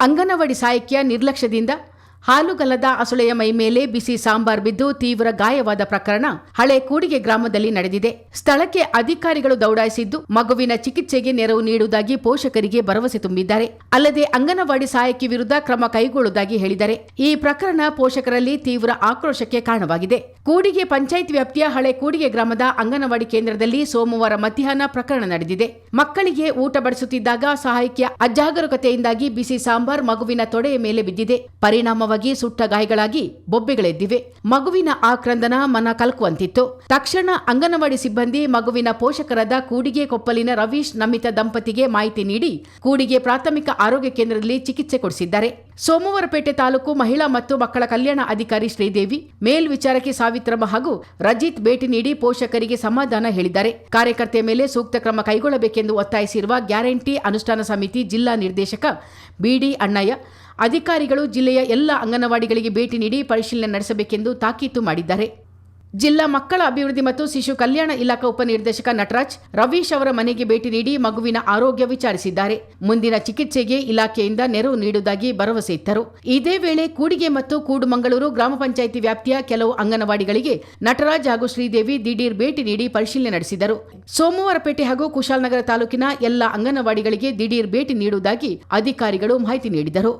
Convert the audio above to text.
ಅಂಗನವಾಡಿ ಸಾಹಿತ್ಯ ನಿರ್ಲಕ್ಷ್ಯದಿಂದ ಹಾಲುಗಲ್ಲದ ಅಸುಳೆಯ ಮೈ ಮೇಲೆ ಬಿಸಿ ಸಾಂಬಾರ್ ಬಿದ್ದು ತೀವ್ರ ಗಾಯವಾದ ಪ್ರಕರಣ ಹಳೆ ಕೂಡಿಗೆ ಗ್ರಾಮದಲ್ಲಿ ನಡೆದಿದೆ. ಸ್ಥಳಕ್ಕೆ ಅಧಿಕಾರಿಗಳು ದೌಡಾಯಿಸಿದ್ದು ಮಗುವಿನ ಚಿಕಿತ್ಸೆಗೆ ನೆರವು ನೀಡುವುದಾಗಿ ಪೋಷಕರಿಗೆ ಭರವಸೆ ತುಂಬಿದ್ದಾರೆ. ಅಲ್ಲದೆ ಅಂಗನವಾಡಿ ಸಹಾಯಕಿ ವಿರುದ್ಧ ಕ್ರಮ ಕೈಗೊಳ್ಳುವುದಾಗಿ ಹೇಳಿದ್ದಾರೆ. ಈ ಪ್ರಕರಣ ಪೋಷಕರಲ್ಲಿ ತೀವ್ರ ಆಕ್ರೋಶಕ್ಕೆ ಕಾರಣವಾಗಿದೆ. ಕೂಡಿಗೆ ಪಂಚಾಯತ್ ವ್ಯಾಪ್ತಿಯ ಹಳೆ ಕೂಡಿಗೆ ಗ್ರಾಮದ ಅಂಗನವಾಡಿ ಕೇಂದ್ರದಲ್ಲಿ ಸೋಮವಾರ ಮಧ್ಯಾಹ್ನ ಪ್ರಕರಣ ನಡೆದಿದೆ. ಮಕ್ಕಳಿಗೆ ಊಟ ಬಡಿಸುತ್ತಿದ್ದಾಗ ಸಹಾಯಕಿಯ ಅಜಾಗರೂಕತೆಯಿಂದಾಗಿ ಬಿಸಿ ಸಾಂಬಾರ್ ಮಗುವಿನ ತೊಡೆಯ ಮೇಲೆ ಬಿದ್ದಿದೆ. ಪರಿಣಾಮವಾಗಿ ಸುಟ್ಟ ಗಾಯಗಳಾಗಿ ಬೊಬ್ಬೆಗಳೆದ್ದಿವೆ. ಮಗುವಿನ ಆಕ್ರಂದನ ಮನ ಕಲ್ಕುವಂತಿತ್ತು. ತಕ್ಷಣ ಅಂಗನವಾಡಿ ಸಿಬ್ಬಂದಿ ಮಗುವಿನ ಪೋಷಕರಾದ ಕೂಡಿಗೆ ಕೊಪ್ಪಲಿನ ರವೀಶ್ ನಮಿತ ದಂಪತಿಗೆ ಮಾಹಿತಿ ನೀಡಿ, ಕೂಡಿಗೆ ಪ್ರಾಥಮಿಕ ಆರೋಗ್ಯ ಕೇಂದ್ರದಲ್ಲಿ ಚಿಕಿತ್ಸೆ ಕೊಡಿಸಿದ್ದಾರೆ. ಸೋಮವಾರಪೇಟೆ ತಾಲೂಕು ಮಹಿಳಾ ಮತ್ತು ಮಕ್ಕಳ ಕಲ್ಯಾಣ ಅಧಿಕಾರಿ ಶ್ರೀದೇವಿ ಮೇಲ್ವಿಚಾರಕಿ ಸಾವಿತ್ರಮ್ಮ ಹಾಗೂ ರಜಿತ್ ಭೇಟಿ ನೀಡಿ ಪೋಷಕರಿಗೆ ಸಮಾಧಾನ ಹೇಳಿದ್ದಾರೆ. ಕಾರ್ಯಕರ್ತೆ ಮೇಲೆ ಸೂಕ್ತ ಕ್ರಮ ಕೈಗೊಳ್ಳಬೇಕೆಂದು ಒತ್ತಾಯಿಸಿರುವ ಗ್ಯಾರಂಟಿ ಅನುಷ್ಠಾನ ಸಮಿತಿ ಜಿಲ್ಲಾ ನಿರ್ದೇಶಕ ಬಿಡಿ ಅಣ್ಣಯ್ಯ, ಅಧಿಕಾರಿಗಳು ಜಿಲ್ಲೆಯ ಎಲ್ಲ ಅಂಗನವಾಡಿಗಳಿಗೆ ಭೇಟಿ ನೀಡಿ ಪರಿಶೀಲನೆ ನಡೆಸಬೇಕೆಂದು ತಾಕೀತು ಮಾಡಿದ್ದಾರೆ. ಜಿಲ್ಲಾ ಮಕ್ಕಳ ಅಭಿವೃದ್ಧಿ ಮತ್ತು ಶಿಶು ಕಲ್ಯಾಣ ಇಲಾಖಾ ಉಪನಿರ್ದೇಶಕ ನಟರಾಜ್ ರವೀಶ್ ಅವರ ಮನೆಗೆ ಭೇಟಿ ನೀಡಿ ಮಗುವಿನ ಆರೋಗ್ಯ ವಿಚಾರಿಸಿದ್ದಾರೆ. ಮುಂದಿನ ಚಿಕಿತ್ಸೆಗೆ ಇಲಾಖೆಯಿಂದ ನೆರವು ನೀಡುವುದಾಗಿ ಭರವಸೆ ಇತ್ತರು. ಇದೇ ವೇಳೆ ಕೂಡಿಗೆ ಮತ್ತು ಕೂಡುಮಂಗಳೂರು ಗ್ರಾಮ ಪಂಚಾಯಿತಿ ವ್ಯಾಪ್ತಿಯ ಕೆಲವು ಅಂಗನವಾಡಿಗಳಿಗೆ ನಟರಾಜ್ ಹಾಗೂ ಶ್ರೀದೇವಿ ದಿಢೀರ್ ಭೇಟಿ ನೀಡಿ ಪರಿಶೀಲನೆ ನಡೆಸಿದರು. ಸೋಮವಾರಪೇಟೆ ಹಾಗೂ ಕುಶಾಲನಗರ ತಾಲೂಕಿನ ಎಲ್ಲ ಅಂಗನವಾಡಿಗಳಿಗೆ ದಿಢೀರ್ ಭೇಟಿ ನೀಡುವುದಾಗಿ ಅಧಿಕಾರಿಗಳು ಮಾಹಿತಿ ನೀಡಿದರು.